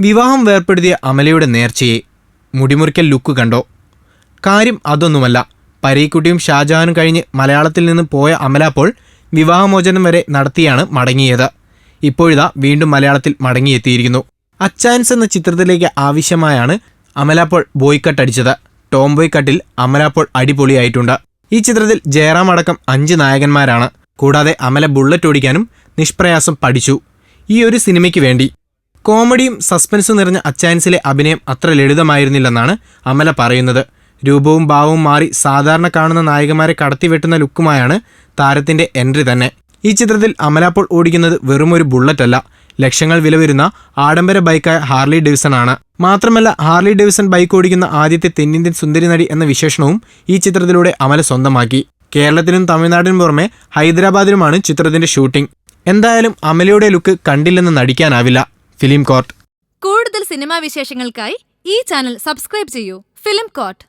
വിവാഹം വേർപ്പെടുത്തിയ അമലയുടെ നേർച്ചയെ മുടിമുറിക്കൽ ലുക്ക് കണ്ടോ? കാര്യം അതൊന്നുമല്ല. പരീക്കുട്ടിയും ഷാജഹാനും കഴിഞ്ഞ് മലയാളത്തിൽ നിന്ന് പോയ അമല അപ്പോൾ വിവാഹമോചനം വരെ നടത്തിയാണ് മടങ്ങിയത്. ഇപ്പോഴിതാ വീണ്ടും മലയാളത്തിൽ മടങ്ങിയെത്തിയിരിക്കുന്നു. അച്ചാൻസ് എന്ന ചിത്രത്തിലേക്ക് ആവശ്യമായാണ് അമലാപ്പോൾ ബോയ്ക്കട്ട് അടിച്ചത്. ടോം ബോയ് കട്ടിൽ അമലപ്പോൾ അടിപൊളിയായിട്ടുണ്ട്. ഈ ചിത്രത്തിൽ ജയറാം അടക്കം അഞ്ച് നായകന്മാരാണ്. കൂടാതെ അമല ബുള്ളറ്റ് ഓടിക്കാനും നിഷ്പ്രയാസം പഠിച്ചു. ഈ ഒരു സിനിമയ്ക്ക് വേണ്ടി. കോമഡിയും സസ്പെൻസും നിറഞ്ഞ അച്ചാൻസിലെ അഭിനയം അത്ര ലളിതമായിരുന്നില്ലെന്നാണ് അമല പറയുന്നത്. രൂപവും ഭാവവും മാറി സാധാരണ കാണുന്ന നായകന്മാരെ കടത്തിവെട്ടുന്ന ലുക്കുമായാണ് താരത്തിന്റെ എൻട്രി തന്നെ. ഈ ചിത്രത്തിൽ അമല അപ്പോൾ ഓടിക്കുന്നത് വെറും ഒരു ബുള്ളറ്റ് അല്ല ലക്ഷങ്ങൾ വില വരുന്ന ആഡംബര ബൈക്കായ ഹാർലി ഡേവിസൺ ആണ് മാത്രമല്ല ഹാർലി ഡേവിസൺ ബൈക്ക് ഓടിക്കുന്ന ആദ്യത്തെ തെന്നിന്ത്യൻ സുന്ദരി നടി എന്ന വിശേഷണവും ഈ ചിത്രത്തിലൂടെ അമല സ്വന്തമാക്കി. കേരളത്തിനും തമിഴ്നാടിനും പുറമെ ഹൈദരാബാദിലുമാണ് ചിത്രത്തിന്റെ ഷൂട്ടിംഗ്. എന്തായാലും അമലയുടെ ലുക്ക് കണ്ടില്ലെന്ന് നടിക്കാനാവില്ല. Film court. കൂടുതൽ സിനിമാ വിശേഷങ്ങൾക്കായി ഈ ചാനൽ സബ്സ്ക്രൈബ് ചെയ്യൂ. Film court